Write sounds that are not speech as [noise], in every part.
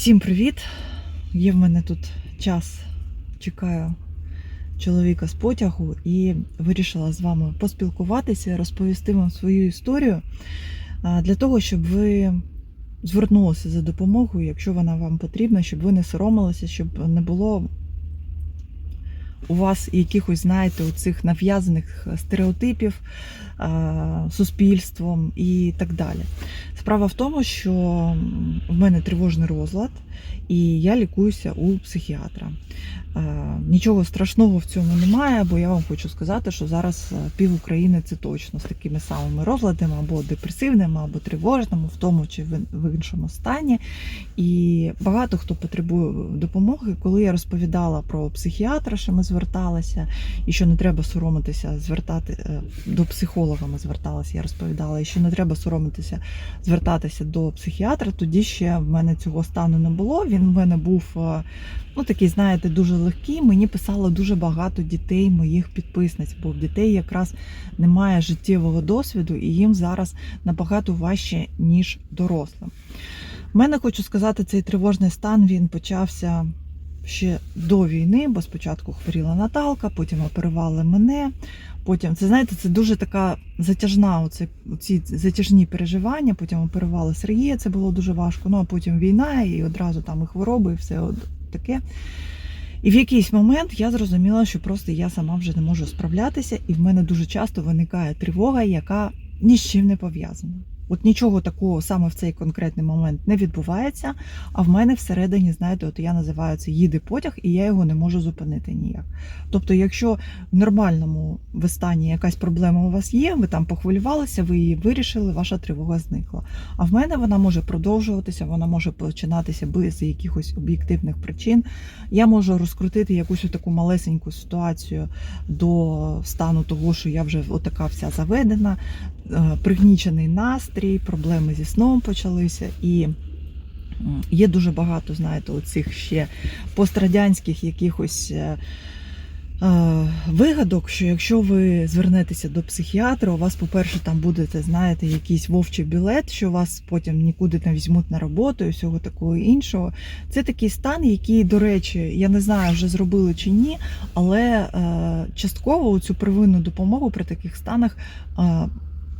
Всім привіт! Є в мене тут час, чекаю чоловіка з потягу і вирішила з вами поспілкуватися, розповісти вам свою історію для того, щоб ви звернулися за допомогою, якщо вона вам потрібна, щоб ви не соромилися, щоб не було у вас якихось, знаєте, цих нав'язаних стереотипів а, суспільством і так далі. Справа в тому, що в мене тривожний розлад, і я лікуюся у психіатра. Е, Нічого страшного в цьому немає, бо я вам хочу сказати, що зараз е, пів України це точно з такими самими розладами, або депресивними, або тривожними, в тому чи в іншому стані. І багато хто потребує допомоги. Коли я розповідала про психіатра, що ми зверталися, і що не треба соромитися звертати е, до психолога. Ми зверталися, я розповідала, і що не треба соромитися звертатися до психіатра. Тоді ще в мене цього стану не було. Він в мене був е, ну такий, знаєте, дуже легкий. Мені писало дуже багато дітей, моїх підписниць, бо в дітей якраз немає життєвого досвіду, і їм зараз набагато важче, ніж дорослим. У мене хочу сказати, цей тривожний стан він почався ще до війни, бо спочатку хворіла Наталка, потім оперували мене. Потім, це знаєте, це дуже така затяжна, оці, оці затяжні переживання. Потім оперували Сергія, це було дуже важко. Ну а потім війна, і одразу там і хвороби, і все таке. І в якийсь момент я зрозуміла, що просто я сама вже не можу справлятися, і в мене дуже часто виникає тривога, яка ні з чим не пов'язана. От нічого такого саме в цей конкретний момент не відбувається. А в мене всередині, знаєте, от я називаю це їде потяг, і я його не можу зупинити ніяк. Тобто, якщо в нормальному ви стані якась проблема у вас є, ви там похвилювалися, ви її вирішили, ваша тривога зникла. А в мене вона може продовжуватися, вона може починатися без якихось об'єктивних причин. Я можу розкрутити якусь таку малесеньку ситуацію до стану того, що я вже отака вся заведена, пригнічений настрій, проблеми зі сном почалися і. Є дуже багато, знаєте, оцих ще пострадянських якихось е, е, вигадок, що якщо ви звернетеся до психіатра, у вас, по-перше, там будете, знаєте, якийсь вовчий білет, що вас потім нікуди не візьмуть на роботу і всього такого іншого. Це такий стан, який, до речі, я не знаю, вже зробили чи ні, але е, частково цю первинну допомогу при таких станах. е,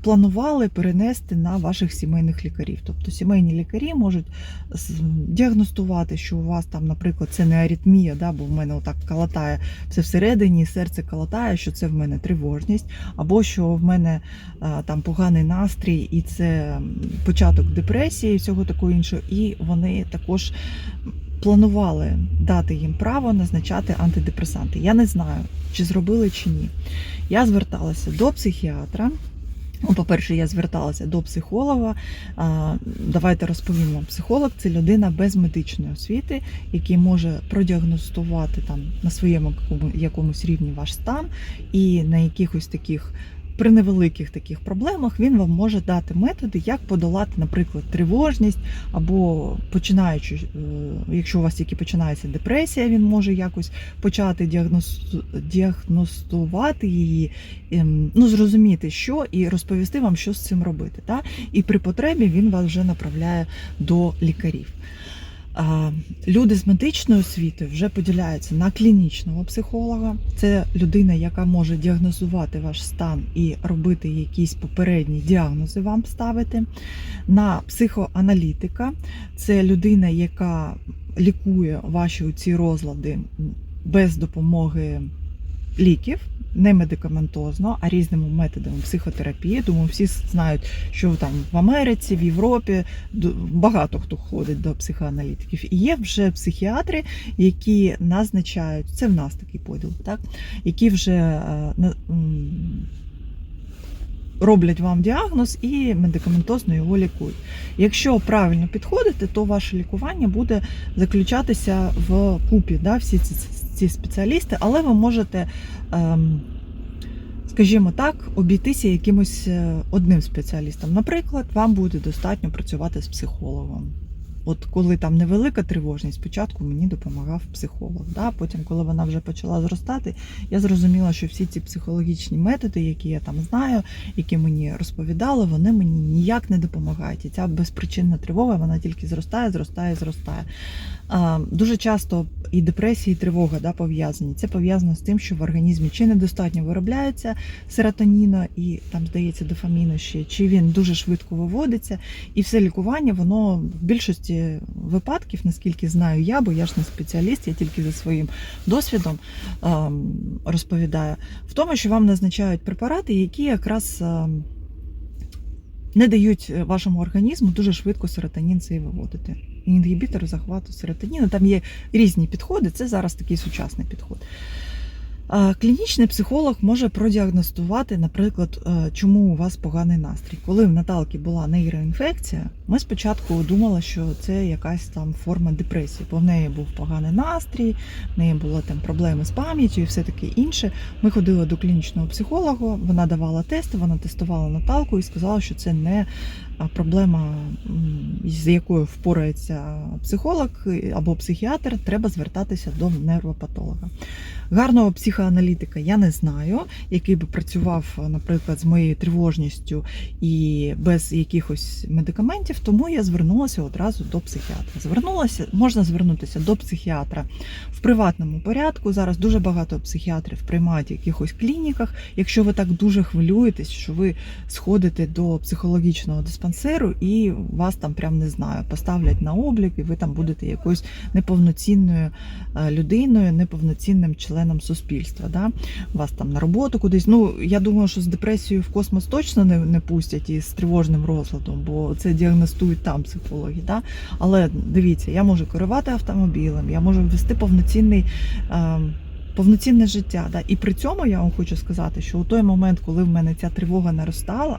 Планували перенести на ваших сімейних лікарів. Тобто сімейні лікарі можуть діагностувати, що у вас там, наприклад, це не аритмія, да, бо в мене отак калатає все всередині, серце калатає, що це в мене тривожність, або що в мене там поганий настрій, і це початок депресії, і всього такого іншого. І вони також планували дати їм право назначати антидепресанти. Я не знаю, чи зробили чи ні. Я зверталася до психіатра. Ну, По-перше, я зверталася до психолога. Давайте розповім. Психолог це людина без медичної освіти, який може продіагностувати там на своєму якомусь рівні ваш стан, і на якихось таких. При невеликих таких проблемах він вам може дати методи, як подолати, наприклад, тривожність, або починаючи, е, якщо у вас тільки починається депресія, він може якось почати діагностувати її, ем, ну зрозуміти, що, і розповісти вам, що з цим робити. Та? І при потребі він вас вже направляє до лікарів. Люди з медичною освітою вже поділяються на клінічного психолога. Це людина, яка може діагнозувати ваш стан і робити якісь попередні діагнози вам ставити. На психоаналітика це людина, яка лікує ваші ці розлади без допомоги ліків. Не медикаментозно, а різними методами психотерапії. Думаю, всі знають, що там в Америці, в Європі багато хто ходить до психоаналітиків. І є вже психіатри, які назначають, це в нас такий поділ, так? які вже е, роблять вам діагноз і медикаментозно його лікують. Якщо правильно підходите, то ваше лікування буде заключатися в купі, да, всі ці, ці спеціалісти, але ви можете. Ем, Скажімо так, обійтися якимось е, одним спеціалістом. Наприклад, вам буде достатньо працювати з психологом. От коли там невелика тривожність, спочатку мені допомагав психолог. Да? Потім, коли вона вже почала зростати, я зрозуміла, що всі ці психологічні методи, які я там знаю, які мені розповідали, вони мені ніяк не допомагають. І ця безпричинна тривога вона тільки зростає, зростає, зростає. Дуже часто і депресія, і тривога да, пов'язані. Це пов'язано з тим, що в організмі чи недостатньо виробляється серотоніну і там здається дофаміну ще, чи він дуже швидко виводиться. І все лікування, воно в більшості випадків, наскільки знаю я, бо я ж не спеціаліст, я тільки за своїм досвідом ем, розповідаю, в тому, що вам назначають препарати, які якраз ем, не дають вашому організму дуже швидко серотонін цей виводити. Інгібітор захвату серотоніну. Там є різні підходи, це зараз такий сучасний підход. Клінічний психолог може продіагностувати, наприклад, е, чому у вас поганий настрій. Коли в Наталки була нейроінфекція, ми спочатку думали, що це якась там форма депресії, бо в неї був поганий настрій, в неї були там проблеми з пам'яттю і все таке інше. Ми ходили до клінічного психолога, вона давала тести, вона тестувала Наталку і сказала, що це не проблема, з якою впорається психолог або психіатр, треба звертатися до нейропатолога. Гарного психоаналітика я не знаю, який би працював, наприклад, з моєю тривожністю і без якихось медикаментів, тому я звернулася одразу до психіатра. Звернулася, можна звернутися до психіатра в приватному порядку. Зараз дуже багато психіатрів приймають в якихось клініках. Якщо ви так дуже хвилюєтесь, що ви сходите до психологічного диспансеру і вас там прям не знаю, поставлять на облік, і ви там будете якоюсь неповноцінною е, людиною, неповноцінним членом суспільства. Да? Вас там на роботу кудись. Ну я думаю, що з депресією в космос точно не, не пустять і з тривожним розладом, бо це діагностують там психологи. Да? Але дивіться, я можу керувати автомобілем, я можу вести повноцінний. Е, Повноцінне життя. Да? І при цьому я вам хочу сказати, що у той момент, коли в мене ця тривога наростала,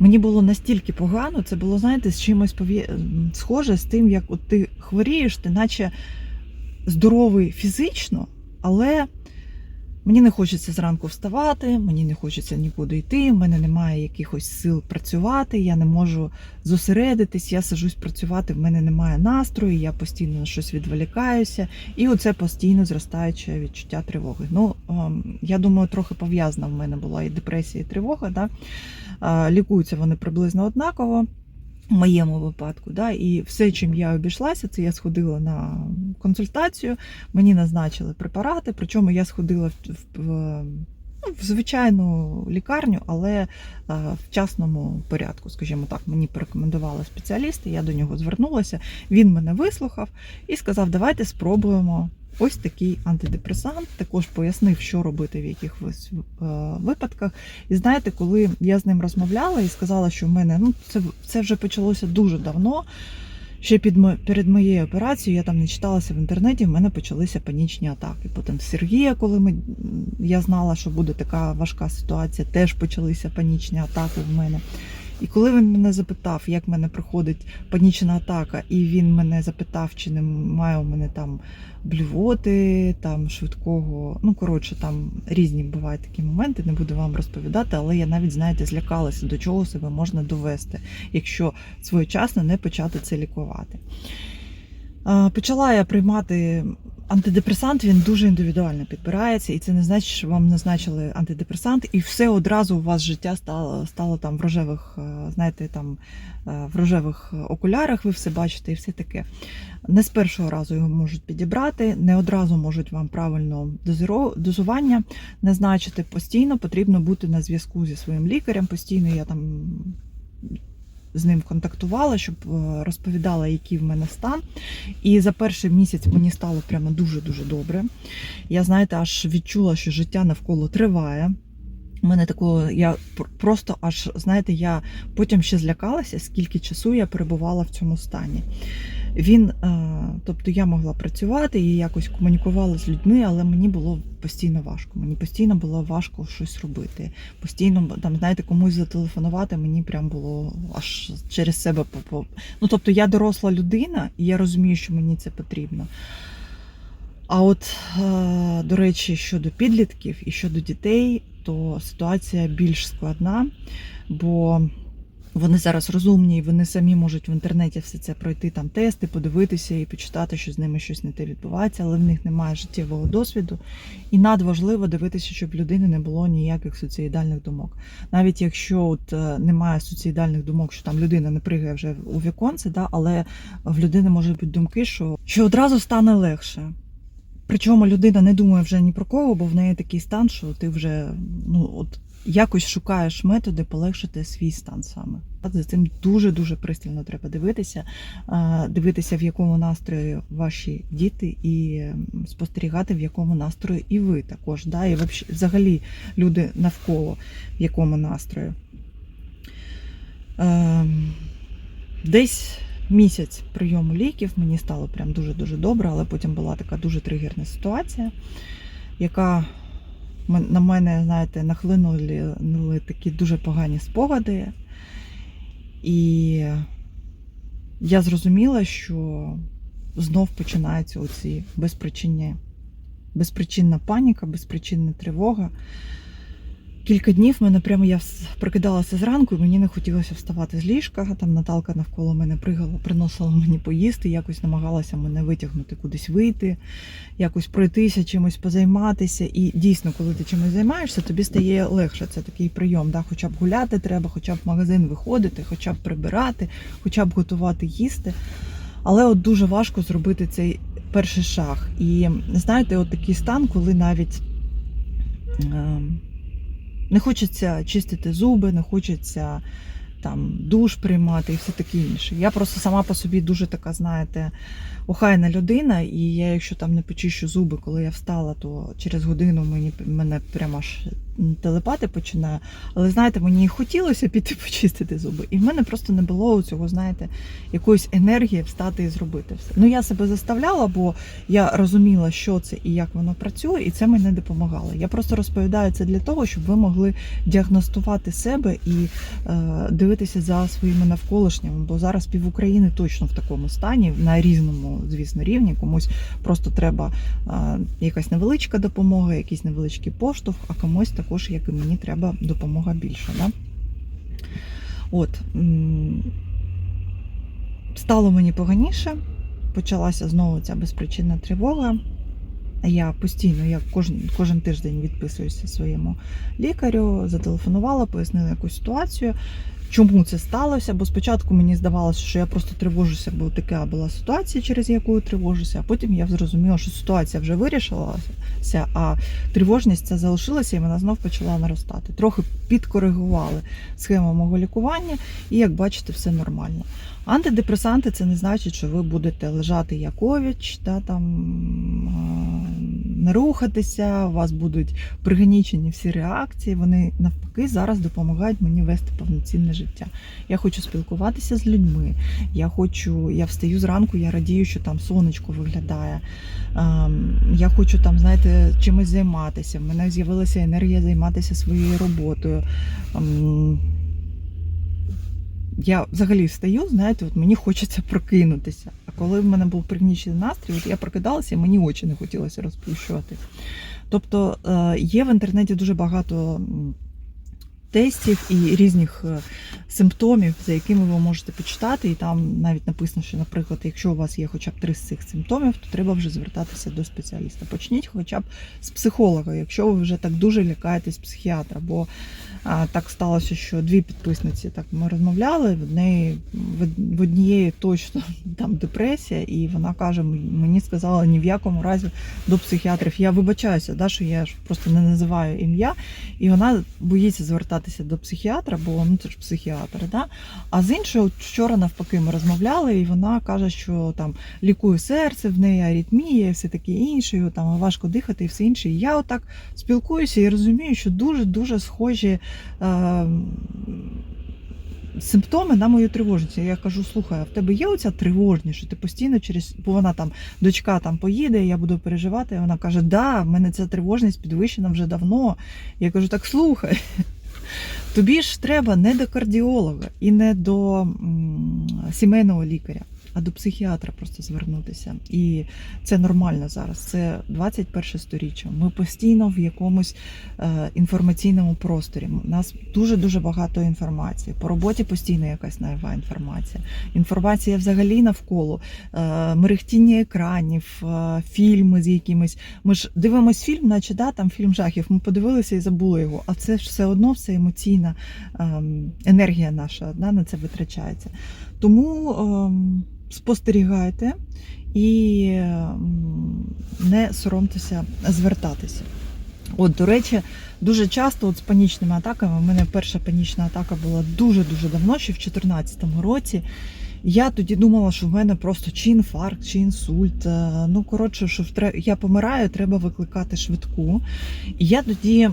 мені було настільки погано, це було, знаєте, з чимось пов'я... схоже з тим, як от ти хворієш, ти наче здоровий фізично, але мені не хочеться зранку вставати, мені не хочеться нікуди йти, в мене немає якихось сил працювати, я не можу зосередитись, я сажусь працювати, в мене немає настрою, я постійно на щось відволікаюся, і оце постійно зростаюче відчуття тривоги. Ну, ем, я думаю, трохи пов'язана в мене була і депресія, і тривога. Да? Лікуються вони приблизно однаково. В моєму випадку, да, і все, чим я обійшлася, це я сходила на консультацію, мені назначили препарати, причому я сходила в, в, ну, в звичайну лікарню, але е, в частному порядку, скажімо так, мені порекомендували спеціалісти, я до нього звернулася, він мене вислухав і сказав, давайте спробуємо ось такий антидепресант, також пояснив, що робити в якихось е, випадках. І знаєте, коли я з ним розмовляла і сказала, що в мене ну це, це вже почалося дуже давно. Ще під перед моєю операцією я там не читалася в інтернеті, в мене почалися панічні атаки. Потім Сергія, коли ми, я знала, що буде така важка ситуація, теж почалися панічні атаки в мене. І коли він мене запитав, як в мене проходить панічна атака, і він мене запитав, чи немає у мене там блювоти, там швидкого. Ну, коротше, там різні бувають такі моменти, не буду вам розповідати, але я навіть, знаєте, злякалася, до чого себе можна довести, якщо своєчасно не почати це лікувати. Почала я приймати антидепресант, він дуже індивідуально підбирається, і це не значить, що вам назначили антидепресант, і все одразу у вас життя стало стало там в рожевих, е, знаєте, там е, в рожевих окулярах, ви все бачите і все таке. Не з першого разу його можуть підібрати, не одразу можуть вам правильно дозування назначити. Постійно потрібно бути на зв'язку зі своїм лікарем. Постійно я там з ним контактувала, щоб е, розповідала, який в мене стан. І за перший місяць мені стало прямо дуже-дуже добре. Я, знаєте, аж відчула, що життя навколо триває. У мене такого, я просто аж, знаєте, я потім ще злякалася, скільки часу я перебувала в цьому стані. Він, е, тобто я могла працювати і якось комунікувала з людьми, але мені було постійно важко. Мені постійно було важко щось робити. Постійно там, знаєте, комусь зателефонувати мені прям було аж через себе Ну, тобто я доросла людина, і я розумію, що мені це потрібно. А от, е, до речі, щодо підлітків і щодо дітей, то ситуація більш складна, бо Вони зараз розумні, і вони самі можуть в інтернеті все це пройти, там тести, подивитися і почитати, що з ними щось не те відбувається, але в них немає життєвого досвіду. І надважливо дивитися, щоб в людини не було ніяких суїцидальних думок. Навіть якщо от е, немає суїцидальних думок, що там людина не пригає вже у віконце, да, але в людини можуть бути думки, що, що одразу стане легше. Причому людина не думає вже ні про кого, бо в неї такий стан, що ти вже ну от якось шукаєш методи полегшити свій стан саме. За цим дуже дуже пристально треба дивитися, дивитися, в якому настрої ваші діти, і спостерігати, в якому настрої і ви також. Да? І взагалі люди навколо в якому настрої. Ем, Десь місяць прийому ліків мені стало прям дуже-дуже добре, але потім була така дуже тригерна ситуація, яка на мене, знаєте, нахлинули нули такі дуже погані спогади. І я зрозуміла, що знов починаються оці безпричинні, безпричинна паніка, безпричинна тривога. Кілька днів мене прямо я прокидалася зранку, і мені не хотілося вставати з ліжка. Там Наталка навколо мене пригала, приносила мені поїсти, якось намагалася мене витягнути кудись вийти, якось пройтися, чимось позайматися. І дійсно, коли ти чимось займаєшся, тобі стає легше. Це такий прийом. Да? Хоча б гуляти треба, хоча б в магазин виходити, хоча б прибирати, хоча б готувати їсти. Але от дуже важко зробити цей перший шаг. І знаєте, от такий стан, коли навіть. ем, не хочеться чистити зуби, не хочеться там душ приймати і все таке інше. Я просто сама по собі дуже така, знаєте, охайна людина, і я, якщо там не почищу зуби, коли я встала, то через годину мені мене прямо аж телепати починає. Але знаєте, мені хотілося піти [laughs] почистити зуби. І в мене просто не було цього, знаєте, якоїсь енергії встати і зробити все. Ну я себе заставляла, бо я розуміла, що це і як воно працює, і це мені допомагало. Я просто розповідаю це для того, щоб ви могли діагностувати себе і е, дивитися за своїми навколишніми. Бо зараз пів України точно в такому стані, на різному, звісно, рівні. Комусь просто треба е, якась невеличка допомога, якийсь невеличкий поштовх, а комусь також, як і мені, треба допомога більша. Да? От. Стало мені поганіше, почалася знову ця безпричинна тривога. Я постійно, я кожен, кожен тиждень відписуюся своєму лікарю, зателефонувала, пояснила якусь ситуацію, чому це сталося. Бо спочатку мені здавалося, що я просто тривожуся, бо така була ситуація, через яку я тривожуся. А потім я зрозуміла, що ситуація вже вирішилася, а тривожність ця залишилася і вона знов почала наростати. Трохи підкоригували схему мого лікування, і як бачите, все нормально. Антидепресанти це не значить, що ви будете лежати як овіч, та, там, не рухатися, у вас будуть пригнічені всі реакції. Вони навпаки зараз допомагають мені вести повноцінне життя. Я хочу спілкуватися з людьми. Я хочу, я встаю зранку, я радію, що там сонечко виглядає. Я хочу там, знаєте, чимось займатися. В мене з'явилася енергія займатися своєю роботою. Я взагалі встаю, знаєте, от мені хочеться прокинутися. А коли в мене був пригнічений настрій, от я прокидалася, і мені очі не хотілося розплющувати. Тобто е, є в інтернеті дуже багато тестів і різних е, симптомів, за якими ви можете почитати, і там навіть написано, що, наприклад, якщо у вас є хоча б три з цих симптомів, то треба вже звертатися до спеціаліста. Почніть хоча б з психолога, якщо ви вже так дуже лякаєтесь психіатра. Бо так сталося, що дві підписниці так ми розмовляли. В неї в однієї точно [laughs] там депресія, і вона каже: мені сказала ні в якому разі до психіатрів. Я вибачаюся, да, що я ж просто не називаю ім'я, і вона боїться звертатися до психіатра, бо ну це ж психіатр. Да? А з іншою, от вчора навпаки, ми розмовляли, і вона каже, що там лікує серце, в неї аритмія, і все таке інше, там важко дихати і все інше. І я отак спілкуюся і розумію, що дуже дуже схожі. Е- Симптоми на мою тривожність. Я кажу, слухай, а в тебе є оця тривожність, що ти постійно через бо вона там дочка там поїде, я буду переживати. І вона каже: Да, в мене ця тривожність підвищена вже давно. Я кажу, так слухай. Тобі ж треба не до кардіолога і не до м, сімейного лікаря. А до психіатра просто звернутися. І це нормально зараз. Це 21 сторіччя. Ми постійно в якомусь е, інформаційному просторі. У нас дуже дуже багато інформації. По роботі постійно якась нова інформація. Інформація взагалі навколо е, мерехтіння екранів, е, фільми з якимись. Ми ж дивимось фільм, наче да, там фільм жахів. Ми подивилися і забули його. А це ж все одно все емоційна ем, енергія наша да, на це витрачається. Тому ем, спостерігайте і не соромтеся звертатися. От, до речі, дуже часто от з панічними атаками, у мене перша панічна атака була дуже-дуже давно, ще в 2014 році. Я тоді думала, що в мене просто чи інфаркт, чи інсульт. Е, Ну, коротше, що я помираю, треба викликати швидку. І я тоді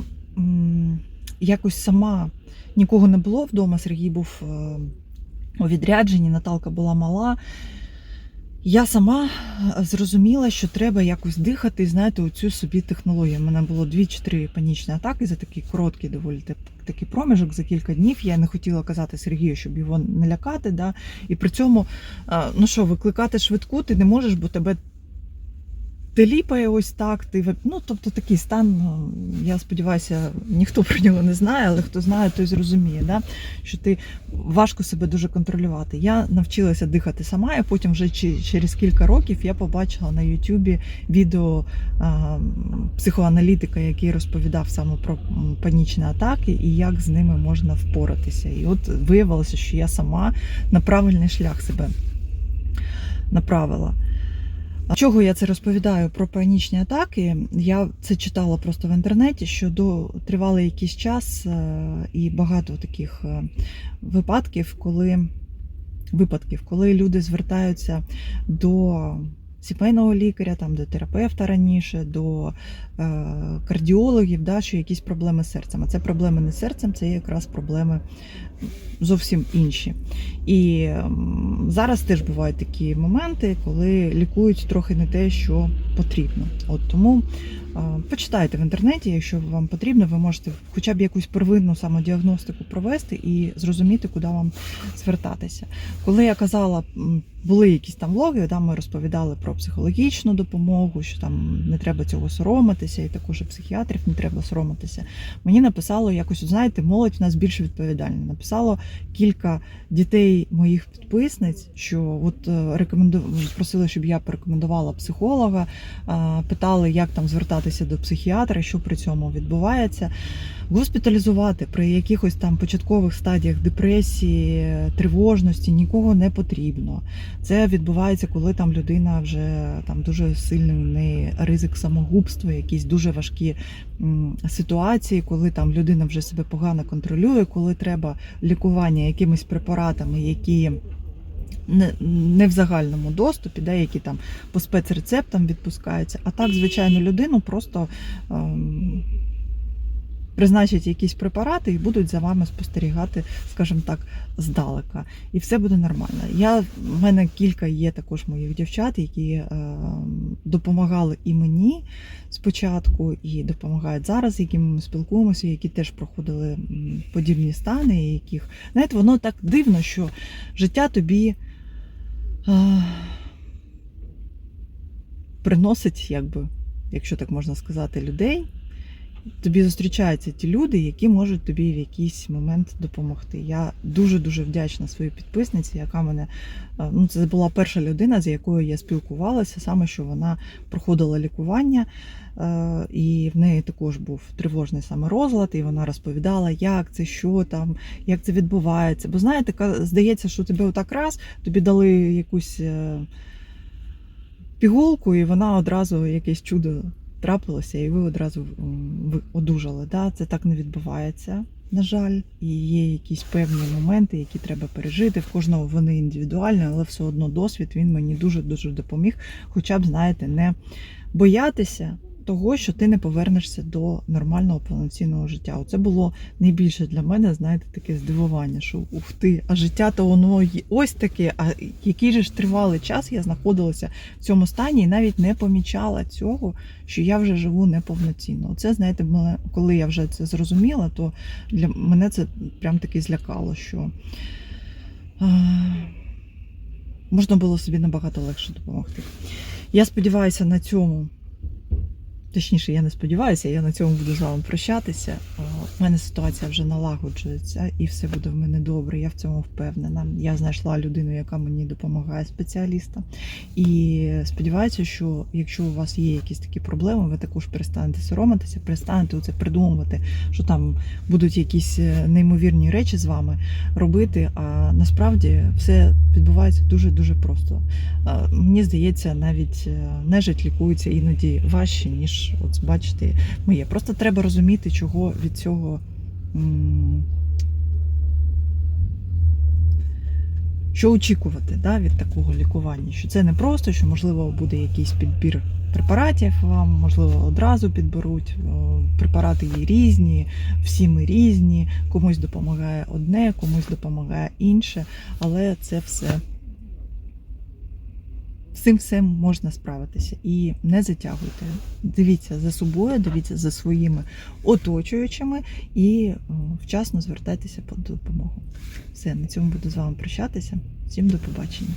якось сама нікого не було вдома. Сергій був е, у відрядженні, Наталка була мала. Я сама е, зрозуміла, що треба якось дихати, знаєте, оцю собі технологію. У мене було дві чи три панічні атаки за такий короткий доволі такий проміжок за кілька днів. Я не хотіла казати Сергію, щоб його не лякати. Да? І при цьому, е, ну що, викликати швидку ти не можеш, бо тебе теліпає ось так. Ти, ну, тобто такий стан, ну, я сподіваюся, ніхто про нього не знає, але хто знає, той зрозуміє, да? що ти важко себе дуже контролювати. Я навчилася дихати сама, і потім вже через кілька років я побачила на Ютубі відео а, психоаналітика, який розповідав саме про панічні атаки і як з ними можна впоратися. І от виявилося, що я сама на правильний шлях себе направила. Чого я це розповідаю про панічні атаки? Я це читала просто в інтернеті, що до тривалий якийсь час е, і багато таких е, випадків, коли випадків, коли люди звертаються до сімейного лікаря, там до терапевта раніше, до е, кардіологів, да, що якісь проблеми з серцем. А це проблеми не з серцем, це якраз проблеми зовсім інші. І е, зараз теж бувають такі моменти, коли лікують трохи не те, що потрібно. От тому почитайте в інтернеті, якщо вам потрібно, ви можете хоча б якусь первинну самодіагностику провести і зрозуміти, куди вам звертатися. Коли я казала, були якісь там влоги, там ми розповідали про психологічну допомогу, що там не треба цього соромитися, і також і психіатрів не треба соромитися. Мені написало якось, знаєте, молодь в нас більш відповідальна. Написало кілька дітей моїх підписниць, що от е, рекоменду... просили, щоб я порекомендувала психолога, питали, як там звертатися до психіатра, що при цьому відбувається. Госпіталізувати при якихось там початкових стадіях депресії, тривожності нікого не потрібно. Це відбувається, коли там людина вже там дуже сильний ризик самогубства, якісь дуже важкі ситуації, коли там людина вже себе погано контролює, коли треба лікування якимись препаратами, які не, в загальному доступі, да, які там по спецрецептам відпускаються. А так, звичайно, людину просто ем, призначать якісь препарати і будуть за вами спостерігати, скажімо так, здалека. І все буде нормально. Я, в мене кілька є також моїх дівчат, які е, допомагали і мені спочатку, і допомагають зараз, якими ми спілкуємося, які теж проходили подібні стани, і яких, знаєте, воно так дивно, що життя тобі. Приносить, якби, якщо так можна сказати, людей, тобі зустрічаються ті люди, які можуть тобі в якийсь момент допомогти. Я дуже-дуже вдячна своїй підписниці, яка мене е, ну це була перша людина, з якою я спілкувалася, саме що вона проходила лікування, е, і в неї також був тривожний саме розлад, і вона розповідала, як це, що там, як це відбувається. Бо знаєте, здається, що тебе отак раз тобі дали якусь. е, Пігулку, і вона одразу якесь чудо трапилося, і ви одразу ви одужали. Да? Це так не відбувається, на жаль. І є якісь певні моменти, які треба пережити. В кожного вони індивідуальні, але все одно досвід він мені дуже-дуже допоміг. Хоча б, знаєте, не боятися того, що ти не повернешся до нормального повноцінного життя. Оце було найбільше для мене, знаєте, таке здивування, що ух ти, а життя то воно ось таке. А який же ж тривалий час я знаходилася в цьому стані і навіть не помічала цього, що я вже живу неповноцінно. Це, знаєте, коли я вже це зрозуміла, то для мене це прям таки злякало, що. можна було собі набагато легше допомогти. Я сподіваюся на цьому. Точніше, я не сподіваюся, я на цьому буду з вами прощатися. У мене ситуація вже налагоджується і все буде в мене добре. Я в цьому впевнена. Я знайшла людину, яка мені допомагає, спеціаліста. І сподіваюся, що якщо у вас є якісь такі проблеми, ви також перестанете соромитися, перестанете це придумувати, що там будуть якісь е, неймовірні речі з вами робити. А насправді все відбувається дуже дуже просто. Е, Мені здається, навіть е, нежить лікується іноді важче, ніж от бачите, моє. Просто треба розуміти, чого від цього. Що очікувати да, від такого лікування? Що це не просто, що можливо буде якийсь підбір препаратів вам, можливо, одразу підберуть. Препарати є різні, всі ми різні, комусь допомагає одне, комусь допомагає інше, але це все цим всім можна справитися і не затягуйте. Дивіться за собою, дивіться за своїми оточуючими і вчасно звертайтеся по допомогу. Все, на цьому буду з вами прощатися. Всім до побачення.